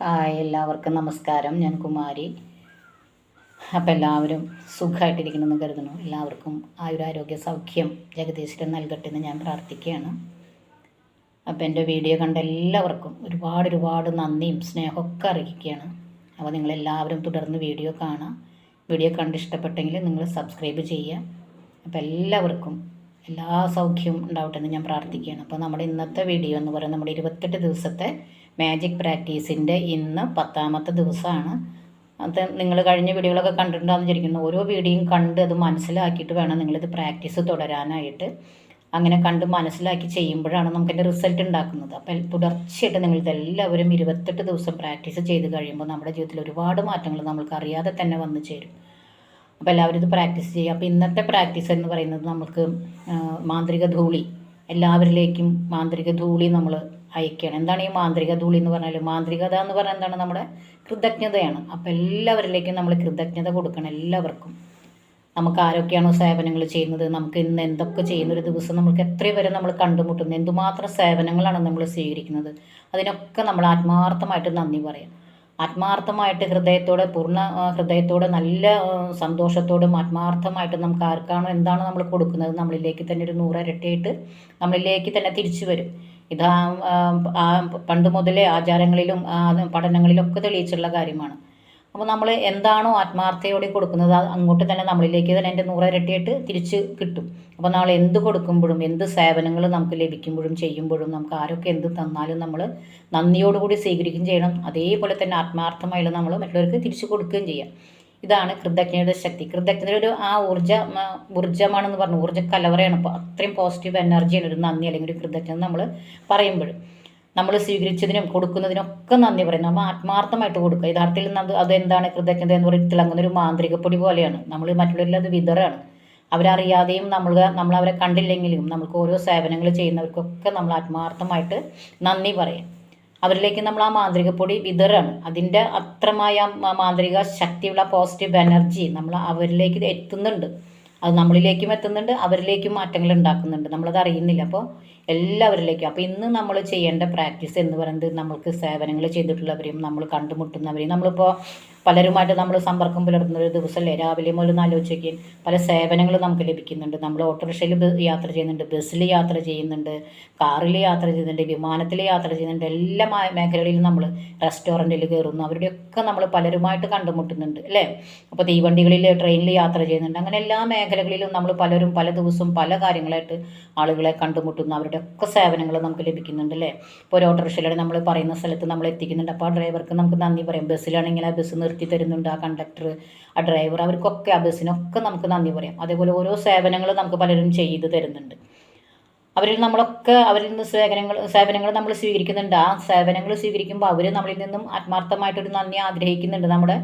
Hi എല്ലാവർക്കും നമസ്കാരം. ഞാൻ കുമാരി. അപ്പം എല്ലാവരും സുഖമായിട്ടിരിക്കണമെന്ന് കരുതുന്നു. എല്ലാവർക്കും ആയുരാരോഗ്യ സൗഖ്യം ജഗദീശ്വരൻ നൽകട്ടെ എന്ന് ഞാൻ പ്രാർത്ഥിക്കുകയാണ്. അപ്പം എന്റെ വീഡിയോ കണ്ട എല്ലാവർക്കും ഒരുപാട് ഒരുപാട് നന്ദിയും സ്നേഹമൊക്കെ അറിയിക്കുകയാണ്. അപ്പോൾ നിങ്ങളെല്ലാവരും തുടർന്ന് വീഡിയോ കാണാം. വീഡിയോ കണ്ട് ഇഷ്ടപ്പെട്ടെങ്കിൽ നിങ്ങൾ സബ്സ്ക്രൈബ് ചെയ്യുക. അപ്പോൾ എല്ലാവർക്കും എല്ലാ സൗഖ്യവും ഉണ്ടാവട്ടെ എന്ന് ഞാൻ പ്രാർത്ഥിക്കുകയാണ്. അപ്പോൾ നമ്മുടെ ഇന്നത്തെ വീഡിയോ എന്ന് പറയുന്നത് നമ്മുടെ ഇരുപത്തെട്ട് ദിവസത്തെ മാജിക് പ്രാക്ടീസിന്റെ ഇന്ന് പത്താമത്തെ ദിവസമാണ്. അത് നിങ്ങൾ കഴിഞ്ഞ വീഡിയോകളൊക്കെ കണ്ടിട്ടുണ്ടാകുന്ന വിചാരിക്കുന്നു. ഓരോ വീഡിയോയും കണ്ട് അത് മനസ്സിലാക്കിയിട്ട് വേണം നിങ്ങളിത് പ്രാക്ടീസ് തുടരാനായിട്ട്. അങ്ങനെ കണ്ട് മനസ്സിലാക്കി ചെയ്യുമ്പോഴാണ് നമുക്കതിന്റെ റിസൾട്ട് ഉണ്ടാക്കുന്നത്. അപ്പം തുടർച്ചയായിട്ട് നിങ്ങൾ ഇതെല്ലാവരും ഇരുപത്തെട്ട് ദിവസം പ്രാക്ടീസ് ചെയ്ത് കഴിയുമ്പോൾ നമ്മുടെ ജീവിതത്തിൽ ഒരുപാട് മാറ്റങ്ങൾ നമ്മൾക്ക് അറിയാതെ തന്നെ വന്നു ചേരും. അപ്പോൾ എല്ലാവരും ഇത് പ്രാക്ടീസ് ചെയ്യുക. അപ്പോൾ ഇന്നത്തെ പ്രാക്ടീസ് എന്ന് പറയുന്നത് നമുക്ക് മാന്ത്രിക ധൂളി. എല്ലാവരിലേക്കും മാന്ത്രിക ധൂളി നമ്മൾ അയക്കുകയാണ്. എന്താണ് ഈ മാന്ത്രിക ധൂളി എന്ന് പറഞ്ഞാൽ മാന്ത്രികത എന്ന് പറഞ്ഞാൽ എന്താണ് നമ്മുടെ കൃതജ്ഞതയാണ്. അപ്പോൾ എല്ലാവരിലേക്കും നമ്മൾ കൃതജ്ഞത കൊടുക്കണം എല്ലാവർക്കും. നമുക്ക് ആരൊക്കെയാണോ സേവനങ്ങൾ ചെയ്യുന്നത്? നമുക്ക് ഇന്ന് എന്തൊക്കെ ചെയ്യുന്ന ഒരു ദിവസം നമുക്ക് എത്ര വരെ നമ്മൾ കണ്ടുമുട്ടുന്നു. എന്തുമാത്രം സേവനങ്ങളാണ് നമ്മൾ സ്വീകരിക്കുന്നത്? അതിനൊക്കെ നമ്മൾ ആത്മാർത്ഥമായിട്ട് നന്ദി പറയാം. ആത്മാർത്ഥമായിട്ട് ഹൃദയത്തോടെ പൂർണ ഹൃദയത്തോടെ നല്ല സന്തോഷത്തോടും ആത്മാർത്ഥമായിട്ട് നമുക്ക് ആർക്കാണോ എന്താണോ നമ്മൾ കൊടുക്കുന്നത് നമ്മളിലേക്ക് തന്നെ ഒരു നൂറ് നൂറരട്ടിയായിട്ട് നമ്മളിലേക്ക് തന്നെ തിരിച്ചു വരും. ഇതാ പണ്ട് മുതലേ ആചാരങ്ങളിലും പഠനങ്ങളിലും പഠനങ്ങളിലൊക്കെ തെളിയിച്ചുള്ള കാര്യമാണ്. അപ്പോൾ നമ്മൾ എന്താണോ ആത്മാർത്ഥയോടെ കൊടുക്കുന്നത് അങ്ങോട്ട് തന്നെ നമ്മളിലേക്ക് തന്നെ എന്റെ നൂറരട്ടിയായിട്ട് തിരിച്ച് കിട്ടും. അപ്പോൾ നമ്മൾ എന്ത് കൊടുക്കുമ്പോഴും എന്ത് സേവനങ്ങൾ നമുക്ക് ലഭിക്കുമ്പോഴും ചെയ്യുമ്പോഴും നമുക്ക് ആരൊക്കെ എന്ത് തന്നാലും നമ്മൾ നന്ദിയോടുകൂടി സ്വീകരിക്കുകയും ചെയ്യണം. അതേപോലെ തന്നെ ആത്മാർത്ഥമായുള്ള നമ്മൾ മറ്റുള്ളവർക്ക് തിരിച്ചു കൊടുക്കുകയും ചെയ്യാം. ഇതാണ് കൃതജ്ഞതയുടെ ശക്തി. കൃതജ്ഞതയുടെ ഒരു ആ ഊർജ ഊർജമാണെന്ന് പറഞ്ഞു. ഊർജ കലവറയാണ്. അപ്പോൾ അത്രയും പോസിറ്റീവ് എനർജിയാണ് ഒരു നന്ദി അല്ലെങ്കിൽ ഒരു കൃതജ്ഞത നമ്മൾ പറയുമ്പോഴും. നമ്മൾ സ്വീകരിച്ചതിനും കൊടുക്കുന്നതിനൊക്കെ നന്ദി പറയുന്നു നമ്മൾ ആത്മാർത്ഥമായിട്ട് കൊടുക്കുക. യഥാർത്ഥത്തിൽ അത് അതെന്താണ് കൃതജ്ഞത എന്ന് പറയുന്നത് തിളങ്ങുന്ന ഒരു മാന്ത്രികപ്പൊടി പോലെയാണ്. നമ്മൾ മറ്റുള്ളവരിൽ അത് വിതറാണ്. അവരറിയാതെയും നമ്മൾ നമ്മൾ അവരെ കണ്ടില്ലെങ്കിലും നമുക്ക് ഓരോ സേവനങ്ങൾ ചെയ്യുന്നവർക്കൊക്കെ നമ്മൾ ആത്മാർത്ഥമായിട്ട് നന്ദി പറയാം. അവരിലേക്ക് നമ്മൾ ആ മാന്ത്രികപ്പൊടി വിതറണം. അതിന്റെ അത്രമായ മാന്ത്രിക ശക്തിയുള്ള പോസിറ്റീവ് എനർജി നമ്മൾ അവരിലേക്ക് എത്തുന്നുണ്ട്. അത് നമ്മളിലേക്കും എത്തുന്നുണ്ട് അവരിലേക്കും മാറ്റങ്ങൾ ഉണ്ടാക്കുന്നുണ്ട്. നമ്മളത് അറിയുന്നില്ല. അപ്പോൾ എല്ലാവരിലേക്കും. അപ്പോൾ ഇന്ന് നമ്മൾ ചെയ്യേണ്ട പ്രാക്ടീസ് എന്ന് പറയുന്നത് നമ്മൾക്ക് സേവനങ്ങൾ ചെയ്തിട്ടുള്ളവരെയും നമ്മൾ കണ്ടുമുട്ടുന്നവരെയും നമ്മളിപ്പോൾ പലരുമായിട്ട് നമ്മൾ സമ്പർക്കം പുലർത്തുന്ന ഒരു ദിവസമല്ലേ രാവിലെ മുതൽ ആലോചിക്കുകയും പല സേവനങ്ങൾ നമുക്ക് ലഭിക്കുന്നുണ്ട്. നമ്മൾ ഓട്ടോറിക്ഷയിൽ യാത്ര ചെയ്യുന്നുണ്ട് ബസ്സിൽ യാത്ര ചെയ്യുന്നുണ്ട് കാറിൽ യാത്ര ചെയ്യുന്നുണ്ട് വിമാനത്തിൽ യാത്ര ചെയ്യുന്നുണ്ട്. എല്ലാ മേഖലകളിലും നമ്മൾ റെസ്റ്റോറന്റിൽ കയറുന്നു. അവരുടെയൊക്കെ നമ്മൾ പലരുമായിട്ട് കണ്ടുമുട്ടുന്നുണ്ട് അല്ലേ? അപ്പോൾ തീവണ്ടികളിൽ ട്രെയിനിൽ യാത്ര ചെയ്യുന്നുണ്ട്. അങ്ങനെ എല്ലാ മേഖലകളിലും നമ്മൾ പലരും പല ദിവസവും പല കാര്യങ്ങളായിട്ട് ആളുകളെ കണ്ടുമുട്ടുന്നു. അവരുടെ ഒക്കെ സേവനങ്ങൾ നമുക്ക് ലഭിക്കുന്നുണ്ട് അല്ലേ? ഇപ്പോൾ ഒരു ഓട്ടോറിക്ഷയിലൂടെ നമ്മൾ പറയുന്ന സ്ഥലത്ത് നമ്മൾ എത്തിക്കുന്നുണ്ട്. അപ്പോൾ ആ ഡ്രൈവർക്ക് നമുക്ക് നന്ദി പറയാം. ബസ്സിലാണെങ്കിൽ ആ ബസ് നിർത്തി തരുന്നുണ്ട് ആ കണ്ടക്ടർ ആ ഡ്രൈവർ. അവർക്കൊക്കെ ആ ബസ്സിനൊക്കെ നമുക്ക് നന്ദി പറയാം. അതേപോലെ ഓരോ സേവനങ്ങൾ നമുക്ക് പലരും ചെയ്തു തരുന്നുണ്ട്. അവരിൽ നമ്മളൊക്കെ അവരിൽ നിന്ന് സേവനങ്ങൾ സേവനങ്ങൾ നമ്മൾ സ്വീകരിക്കുന്നുണ്ട്. ആ സേവനങ്ങൾ സ്വീകരിക്കുമ്പോൾ അവർ നമ്മളിൽ നിന്നും ആത്മാർത്ഥമായിട്ടൊരു നന്ദി ആഗ്രഹിക്കുന്നുണ്ട്. നമ്മുടെ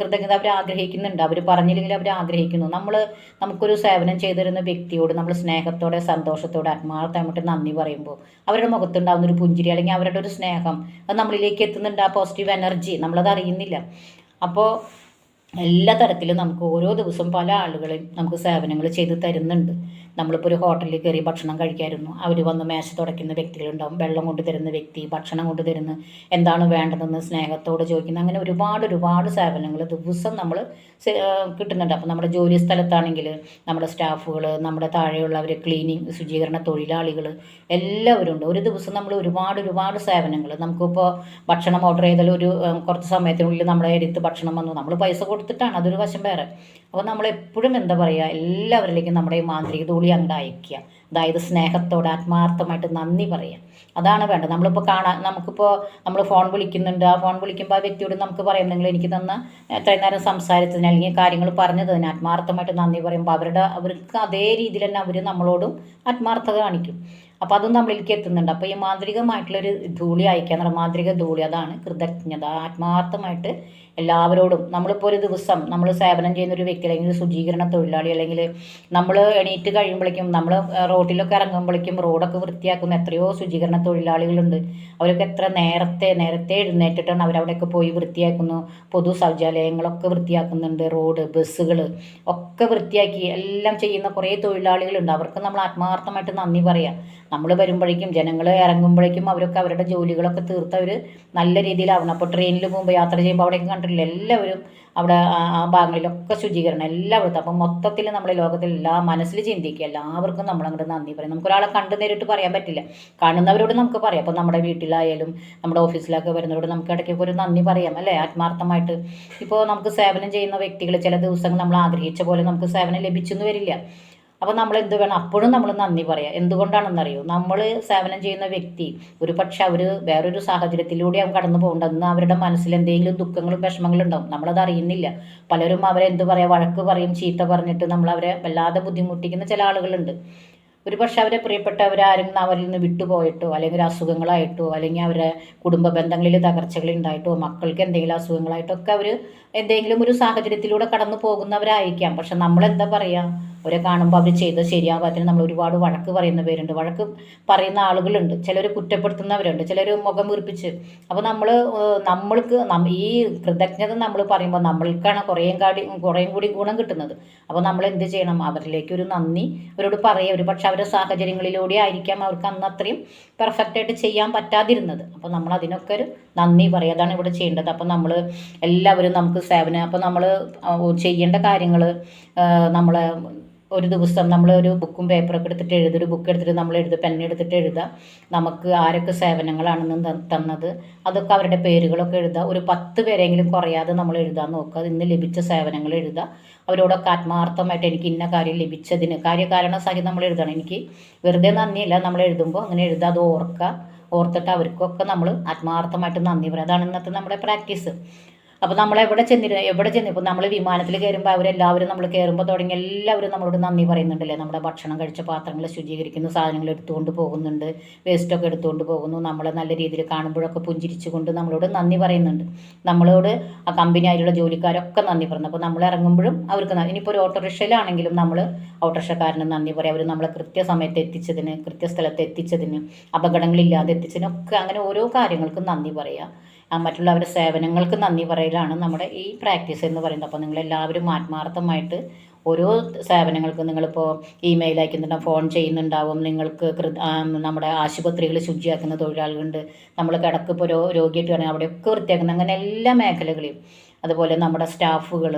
കൃതജ്ഞത അവർ ആഗ്രഹിക്കുന്നുണ്ട്. അവർ പറഞ്ഞില്ലെങ്കിൽ അവർ ആഗ്രഹിക്കുന്നു. നമ്മൾ നമുക്കൊരു സേവനം ചെയ്തിരുന്ന വ്യക്തിയോട് നമ്മൾ സ്നേഹത്തോടെ സന്തോഷത്തോടെ ആത്മാർത്ഥമായിട്ട് നന്ദി പറയുമ്പോൾ അവരുടെ മുഖത്തുണ്ടാകുന്ന ഒരു പുഞ്ചിരി അല്ലെങ്കിൽ അവരുടെ ഒരു സ്നേഹം അത് നമ്മളിലേക്ക് എത്തുന്നുണ്ട്. ആ പോസിറ്റീവ് എനർജി നമ്മളത് അറിയുന്നില്ല. അപ്പോൾ എല്ലാ തരത്തിലും നമുക്ക് ഓരോ ദിവസവും പല ആളുകളെയും നമുക്ക് സേവനങ്ങൾ ചെയ്ത് തരുന്നുണ്ട്. നമ്മളിപ്പോൾ ഒരു ഹോട്ടലിൽ കയറി ഭക്ഷണം കഴിക്കായിരുന്നു. അവർ വന്ന് മേശ തുടയ്ക്കുന്ന വ്യക്തികളുണ്ടാവും. വെള്ളം കൊണ്ട് തരുന്ന വ്യക്തി ഭക്ഷണം കൊണ്ട് തരുന്ന എന്താണ് വേണ്ടതെന്ന് സ്നേഹത്തോട് ചോദിക്കുന്ന അങ്ങനെ ഒരുപാട് ഒരുപാട് സേവനങ്ങൾ ദിവസം നമ്മൾ കിട്ടുന്നുണ്ട്. അപ്പോൾ നമ്മുടെ ജോലി സ്ഥലത്താണെങ്കിൽ നമ്മുടെ സ്റ്റാഫുകൾ നമ്മുടെ താഴെയുള്ളവർ ക്ലീനിങ് ശുചീകരണ തൊഴിലാളികൾ എല്ലാവരും ഉണ്ട് ഒരു ദിവസം നമ്മൾ ഒരുപാട് ഒരുപാട് സേവനങ്ങൾ. നമുക്കിപ്പോൾ ഭക്ഷണം ഓർഡർ ചെയ്താൽ ഒരു കുറച്ച് സമയത്തിനുള്ളിൽ നമ്മുടെ എടുത്ത് ഭക്ഷണം വന്നു. നമ്മൾ പൈസ കൊടുത്തിട്ടാണ് അതൊരു വശം വേറെ. അപ്പോൾ നമ്മളെപ്പോഴും എന്താ പറയുക എല്ലാവരിലേക്കും നമ്മുടെ ഈ മാന്ത്രിക ധൂളി അങ്ങോട്ട് അയക്കുക അതായത് സ്നേഹത്തോട് ആത്മാർത്ഥമായിട്ട് നന്ദി പറയുക അതാണ് വേണ്ടത്. നമ്മളിപ്പോൾ കാണാൻ നമുക്കിപ്പോൾ നമ്മൾ ഫോൺ വിളിക്കുന്നുണ്ട്. ആ ഫോൺ വിളിക്കുമ്പോൾ ആ വ്യക്തിയോട് നമുക്ക് പറയാം നിങ്ങൾ എനിക്ക് തന്ന എത്രയും നേരം സംസാരിച്ചതിന് അല്ലെങ്കിൽ കാര്യങ്ങൾ പറഞ്ഞതിന് ആത്മാർത്ഥമായിട്ട് നന്ദി പറയുമ്പോൾ അവരുടെ അവർക്ക് അതേ രീതിയിൽ തന്നെ അവർ നമ്മളോടും ആത്മാർത്ഥത കാണിക്കും. അപ്പോൾ അതും നമ്മളിലേക്ക് എത്തുന്നുണ്ട്. അപ്പോൾ ഈ മാന്ത്രികമായിട്ടുള്ളൊരു ധൂളി അയക്കുക എന്നുള്ള മാന്ത്രിക ധൂളി അതാണ് കൃതജ്ഞത. ആത്മാർത്ഥമായിട്ട് എല്ലാവരോടും നമ്മളിപ്പോൾ ഒരു ദിവസം നമ്മൾ സേവനം ചെയ്യുന്ന ഒരു വ്യക്തി അല്ലെങ്കിൽ ശുചീകരണ തൊഴിലാളി അല്ലെങ്കിൽ നമ്മൾ എണീറ്റ് കഴിയുമ്പോഴേക്കും നമ്മൾ റോഡിലൊക്കെ ഇറങ്ങുമ്പോഴേക്കും റോഡൊക്കെ വൃത്തിയാക്കുന്ന എത്രയോ ശുചീകരണ തൊഴിലാളികളുണ്ട്. അവരൊക്കെ എത്ര നേരത്തെ നേരത്തെ എഴുന്നേറ്റിട്ടാണ് അവരവിടെയൊക്കെ പോയി വൃത്തിയാക്കുന്നു. പൊതു ശൗചാലയങ്ങളൊക്കെ വൃത്തിയാക്കുന്നുണ്ട് റോഡ് ബസ്സുകൾ ഒക്കെ വൃത്തിയാക്കി എല്ലാം ചെയ്യുന്ന കുറേ തൊഴിലാളികളുണ്ട്. അവർക്ക് നമ്മൾ ആത്മാർത്ഥമായിട്ട് നന്ദി പറയാം. നമ്മൾ വരുമ്പോഴേക്കും ജനങ്ങൾ ഇറങ്ങുമ്പോഴേക്കും അവരൊക്കെ അവരുടെ ജോലികളൊക്കെ തീർത്ത് അവർ നല്ല രീതിയിലാവണം അപ്പോൾ ട്രെയിനിൽ പോകുമ്പോൾ യാത്ര ചെയ്യുമ്പോൾ അവിടെയൊക്കെ കണ്ടിട്ടില്ല? എല്ലാവരും അവിടെ ആ- ഭാഗങ്ങളിലൊക്കെ ശുചീകരണം എല്ലായിടത്തും അപ്പം മൊത്തത്തിൽ നമ്മുടെ ലോകത്തിൽ എല്ലാ മനസ്സിൽ ചിന്തിക്കുക എല്ലാവർക്കും നമ്മളങ്ങോട്ട് നന്ദി പറയും. നമുക്കൊരാളെ കണ്ടു നേരിട്ട് പറയാൻ പറ്റില്ല. കാണുന്നവരോട് നമുക്ക് പറയാം. അപ്പം നമ്മുടെ വീട്ടിലായാലും നമ്മുടെ ഓഫീസിലൊക്കെ വരുന്നവരോട് നമുക്ക് ഇടയ്ക്കൊക്കെ ഒരു നന്ദി പറയാം അല്ലേ? ആത്മാർത്ഥമായിട്ട്. ഇപ്പോൾ നമുക്ക് സേവനം ചെയ്യുന്ന വ്യക്തികൾ ചില ദിവസങ്ങൾ നമ്മൾ ആഗ്രഹിച്ച പോലെ നമുക്ക് സേവനം ലഭിച്ചെന്ന് വരില്ല. അപ്പോൾ നമ്മൾ എന്ത് വേണം? അപ്പോഴും നമ്മൾ നന്ദി പറയാം. എന്തുകൊണ്ടാണെന്നറിയോ? നമ്മൾ സേവനം ചെയ്യുന്ന വ്യക്തി ഒരു പക്ഷെ അവർ വേറൊരു സാഹചര്യത്തിലൂടെയാണ് കടന്നു പോകേണ്ടതെന്ന് അവരുടെ മനസ്സിൽ എന്തെങ്കിലും ദുഃഖങ്ങളും വിഷമങ്ങളും ഉണ്ടാവും. നമ്മളത് അറിയുന്നില്ല. പലരും അവരെ എന്ത് പറയാം? വഴക്ക് പറയും ചീത്ത പറഞ്ഞിട്ട് നമ്മൾ അവരെ വല്ലാതെ ബുദ്ധിമുട്ടിക്കുന്ന ചില ആളുകളുണ്ട്. ഒരു പക്ഷെ അവരെ പ്രിയപ്പെട്ടവരാരും അവരിൽ നിന്ന് വിട്ടുപോയിട്ടോ അല്ലെങ്കിൽ അസുഖങ്ങളായിട്ടോ അല്ലെങ്കിൽ അവരുടെ കുടുംബ ബന്ധങ്ങളിൽ തകർച്ചകൾ ഉണ്ടായിട്ടോ മക്കൾക്ക് എന്തെങ്കിലും അസുഖങ്ങളായിട്ടോ ഒക്കെ അവർ എന്തെങ്കിലും ഒരു സാഹചര്യത്തിലൂടെ കടന്നു പോകുന്നവരായിരിക്കാം. പക്ഷെ നമ്മളെന്താ പറയുക അവരെ കാണുമ്പോൾ അവർ ചെയ്തത് ശരിയാകാത്തതിന് നമ്മൾ ഒരുപാട് വഴക്ക് പറയുന്ന പേരുണ്ട്. വഴക്ക് പറയുന്ന ആളുകളുണ്ട്. ചിലർ കുറ്റപ്പെടുത്തുന്നവരുണ്ട്. ചിലർ മുഖം വീർപ്പിച്ച് അപ്പോൾ നമ്മൾ നമ്മൾക്ക് ഈ കൃതജ്ഞത നമ്മൾ പറയുമ്പോൾ നമ്മൾക്കാണ് കുറേയും കാടി കുറേയും കൂടി ഗുണം കിട്ടുന്നത്. അപ്പോൾ നമ്മൾ എന്ത് ചെയ്യണം? അവരിലേക്ക് ഒരു നന്ദി. അവരോട് പറയുക ഒരു പക്ഷെ അവരുടെ സാഹചര്യങ്ങളിലൂടെ ആയിരിക്കാം അവർക്ക് അന്ന് അത്രയും പെർഫെക്റ്റായിട്ട് ചെയ്യാൻ പറ്റാതിരുന്നത്. അപ്പോൾ നമ്മൾ അതിനൊക്കെ ഒരു നന്ദി പറയുക അതാണ് ഇവിടെ ചെയ്യേണ്ടത്. അപ്പോൾ നമ്മൾ എല്ലാവരും നമുക്ക് സേവനം അപ്പോൾ നമ്മൾ ചെയ്യേണ്ട കാര്യങ്ങൾ നമ്മൾ ഒരു ദിവസം നമ്മൾ ഒരു ബുക്കും പേപ്പറൊക്കെ എടുത്തിട്ട് എഴുതുക ഒരു ബുക്ക് എടുത്തിട്ട് നമ്മൾ എഴുതുക എടുത്തിട്ട് എഴുതുക നമുക്ക് ആരൊക്കെ സേവനങ്ങളാണെന്ന് തന്നത് അതൊക്കെ അവരുടെ പേരുകളൊക്കെ എഴുതുക ഒരു പത്ത് പേരെങ്കിലും കുറയാതെ നമ്മൾ എഴുതാൻ നോക്കുക. ഇന്ന് ലഭിച്ച സേവനങ്ങൾ എഴുതുക അവരോടൊക്കെ ആത്മാർത്ഥമായിട്ട് എനിക്ക് ഇന്ന കാര്യം ലഭിച്ചതിന് കാര്യകാരണ സഹിതം നമ്മൾ എഴുതണം. എനിക്ക് വെറുതെ നന്ദിയില്ല നമ്മൾ എഴുതുമ്പോൾ അങ്ങനെ എഴുതുക അത് ഓർക്കുക. ഓർത്തിട്ട് അവർക്കൊക്കെ നമ്മൾ ആത്മാർത്ഥമായിട്ട് നന്ദി പറയുക അതാണ് ഇന്നത്തെ നമ്മുടെ പ്രാക്ടീസ് അപ്പോൾ നമ്മൾ എവിടെ ചെന്നിരുന്നു എവിടെ ചെന്നു ഇപ്പോൾ നമ്മൾ വിമാനത്തിൽ കയറുമ്പോൾ അവരെല്ലാവരും നമ്മൾ കയറുമ്പോൾ തുടങ്ങി എല്ലാവരും നമ്മളോട് നന്ദി പറയുന്നുണ്ടല്ലേ? നമ്മുടെ ഭക്ഷണം കഴിച്ച പാത്രങ്ങൾ ശുചീകരിക്കുന്നു സാധനങ്ങൾ എടുത്തുകൊണ്ട് പോകുന്നുണ്ട് വേസ്റ്റൊക്കെ എടുത്തുകൊണ്ട് പോകുന്നു. നമ്മളെ നല്ല രീതിയിൽ കാണുമ്പോഴൊക്കെ പുഞ്ചിരിച്ചുകൊണ്ട് നമ്മളോട് നന്ദി പറയുന്നുണ്ട്. നമ്മളോട് ആ കമ്പനി അതിലുള്ള ജോലിക്കാരൊക്കെ നന്ദി പറയുന്നു. അപ്പോൾ നമ്മൾ ഇറങ്ങുമ്പോഴും അവർക്ക്. ഇനിയിപ്പോൾ ഒരു ഓട്ടോറിക്ഷയിലാണെങ്കിലും നമ്മൾ ഓട്ടോറിക്ഷക്കാരന് നന്ദി പറയും. അവർ നമ്മളെ കൃത്യസമയത്ത് എത്തിച്ചതിന് കൃത്യസ്ഥലത്ത് എത്തിച്ചതിന് അപകടങ്ങളില്ലാതെ എത്തിച്ചതിനൊക്കെ അങ്ങനെ ഓരോ കാര്യങ്ങൾക്കും നന്ദി പറയുക. മറ്റുള്ളവരുടെ സേവനങ്ങൾക്ക് നന്ദി പറയലാണ് നമ്മുടെ ഈ പ്രാക്ടീസ് എന്ന് പറയുന്നത്. അപ്പോൾ നിങ്ങളെല്ലാവരും ആത്മാർത്ഥമായിട്ട് ഓരോ സേവനങ്ങൾക്കും നിങ്ങളിപ്പോൾ ഇമെയിൽ അയക്കുന്നുണ്ടാവും ഫോൺ ചെയ്യുന്നുണ്ടാവും നിങ്ങൾക്ക് നമ്മുടെ ആശുപത്രികൾ ശുചിയാക്കുന്ന തൊഴിലാളികളുണ്ട് നമ്മൾ കിടക്ക് ഇപ്പോൾ രോ രോഗിയായിട്ട് വേണമെങ്കിൽ അവിടെയൊക്കെ വൃത്തിയാക്കുന്ന അങ്ങനെ എല്ലാ മേഖലകളെയും അതുപോലെ നമ്മുടെ സ്റ്റാഫുകൾ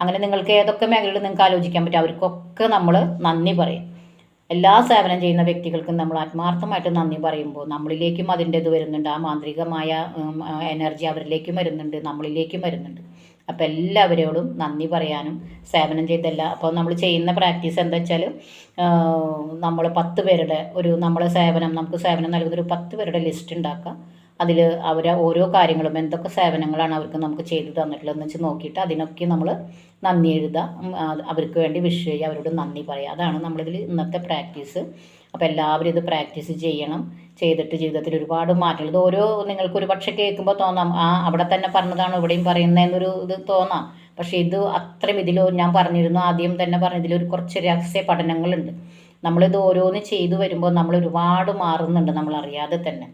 അങ്ങനെ നിങ്ങൾക്ക് ഏതൊക്കെ മേഖലകൾ നിങ്ങൾക്ക് ആലോചിക്കാൻ പറ്റും അവർക്കൊക്കെ നമ്മൾ നന്ദി പറയും. എല്ലാ സേവനം ചെയ്യുന്ന വ്യക്തികൾക്കും നമ്മൾ ആത്മാർത്ഥമായിട്ട് നന്ദി പറയുമ്പോൾ നമ്മളിലേക്കും അതിന്റെ ഇത് വരുന്നുണ്ട്. ആ മാന്ത്രികമായ എനർജി അവരിലേക്കും വരുന്നുണ്ട് നമ്മളിലേക്കും വരുന്നുണ്ട്. അപ്പം എല്ലാവരോടും നന്ദി പറയാനും സേവനം ചെയ്തല്ല അപ്പോൾ നമ്മൾ ചെയ്യുന്ന പ്രാക്ടീസ് എന്താ വെച്ചാൽ നമ്മൾ പത്ത് പേരുടെ ഒരു നമ്മളെ സേവനം നമുക്ക് സേവനം നൽകുന്ന ഒരു പത്ത് പേരുടെ ലിസ്റ്റ് ഉണ്ടാക്കുക. അതിൽ അവർ ഓരോ കാര്യങ്ങളും എന്തൊക്കെ സേവനങ്ങളാണ് അവർക്ക് നമുക്ക് ചെയ്തു തന്നിട്ടുള്ളതെന്ന് വെച്ച് നോക്കിയിട്ട് അതിനൊക്കെ നമ്മൾ നന്ദി എഴുതാം അവർക്ക് വേണ്ടി വിഷ് ചെയ്യുക അവരോട് നന്ദി പറയുക. അതാണ് നമ്മളിതിൽ ഇന്നത്തെ പ്രാക്ടീസ് അപ്പോൾ എല്ലാവരും ഇത് പ്രാക്ടീസ് ചെയ്യണം. ചെയ്തിട്ട് ജീവിതത്തിൽ ഒരുപാട് മാറ്റങ്ങൾ. ഇത് ഓരോ നിങ്ങൾക്ക് ഒരു പക്ഷേ കേൾക്കുമ്പോൾ തോന്നാം ആ അവിടെ തന്നെ പറഞ്ഞതാണ് ഇവിടെയും പറയുന്നതെന്നൊരു ഇത് തോന്നാം. പക്ഷേ ഇത് അത്രയും ഇതിൽ ഞാൻ പറഞ്ഞിരുന്നു ആദ്യം തന്നെ പറഞ്ഞ ഇതിലൊരു കുറച്ച് രഹസ്യ പഠനങ്ങളുണ്ട്. നമ്മളിത് ഓരോന്ന് ചെയ്തു വരുമ്പോൾ നമ്മൾ ഒരുപാട് മാറുന്നുണ്ട് നമ്മൾ അറിയാതെ തന്നെ.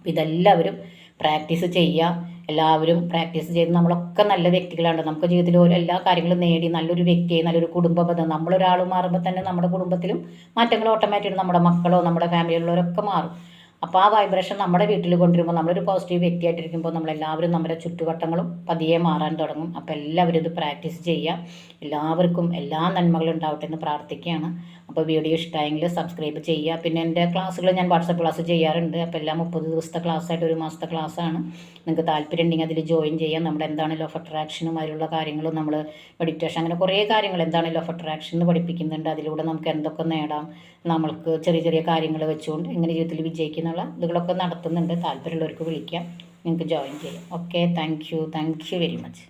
അപ്പോൾ ഇതെല്ലാവരും പ്രാക്ടീസ് ചെയ്യുക എല്ലാവരും പ്രാക്ടീസ് ചെയ്ത് നമ്മളൊക്കെ നല്ല വ്യക്തികളാണ്. നമുക്ക് ജീവിതത്തിൽ ഓരോ എല്ലാ കാര്യങ്ങളും നേടി നല്ലൊരു വ്യക്തിയെ നല്ലൊരു കുടുംബ ബന്ധം നമ്മളൊരാൾ മാറുമ്പോൾ തന്നെ നമ്മുടെ കുടുംബത്തിലും മാറ്റങ്ങൾ ഓട്ടോമാറ്റിക് നമ്മുടെ മക്കളോ നമ്മുടെ ഫാമിലിയിലുള്ളവരൊക്കെ മാറും. അപ്പോൾ ആ വൈബ്രേഷൻ നമ്മുടെ വീട്ടിൽ കൊണ്ടുവരുമ്പോൾ നമ്മളൊരു പോസിറ്റീവ് വ്യക്തിയായിട്ടിരിക്കുമ്പോൾ നമ്മളെല്ലാവരും നമ്മുടെ ചുറ്റുവട്ടങ്ങളും പതിയെ മാറാൻ തുടങ്ങും. അപ്പോൾ എല്ലാവരും ഇത് പ്രാക്ടീസ് ചെയ്യുക എല്ലാവർക്കും എല്ലാ നന്മകളും ഉണ്ടാവട്ടെ എന്ന് പ്രാർത്ഥിക്കുകയാണ്. അപ്പോൾ വീഡിയോ ഇഷ്ടമായെങ്കിൽ സബ്സ്ക്രൈബ് ചെയ്യുക പിന്നെ എന്റെ ക്ലാസ്സുകൾ ഞാൻ വാട്സപ്പ് ക്ലാസ് ചെയ്യാറുണ്ട്. അപ്പോൾ എല്ലാം മുപ്പത് ദിവസത്തെ ക്ലാസ്സായിട്ട് ഒരു മാസത്തെ ക്ലാസ്സാണ് നിങ്ങൾക്ക് താല്പര്യം ഉണ്ടെങ്കിൽ അതിൽ ജോയിൻ ചെയ്യാം. നമ്മുടെ എന്താണ് ലോ അട്രാക്ഷനും അതിലുള്ള കാര്യങ്ങളും നമ്മൾ മെഡിറ്റേഷൻ അങ്ങനെ കുറേ കാര്യങ്ങൾ എന്താണ് ലോ ഓഫ് അട്രാക്ഷൻ എന്ന് പഠിപ്പിക്കുന്നുണ്ട്. അതിലൂടെ നമുക്ക് എന്തൊക്കെ നേടാം. നമ്മൾക്ക് ചെറിയ ചെറിയ കാര്യങ്ങൾ വെച്ചുകൊണ്ട് എങ്ങനെ ജീവിതത്തിൽ വിജയിക്കുന്നുള്ള ഇതുകളൊക്കെ നടത്തുന്നുണ്ട്. താല്പര്യമുള്ളവർക്ക് വിളിക്കാം. നിങ്ങൾക്ക് ജോയിൻ ചെയ്യാം. Okay thank you thank you very much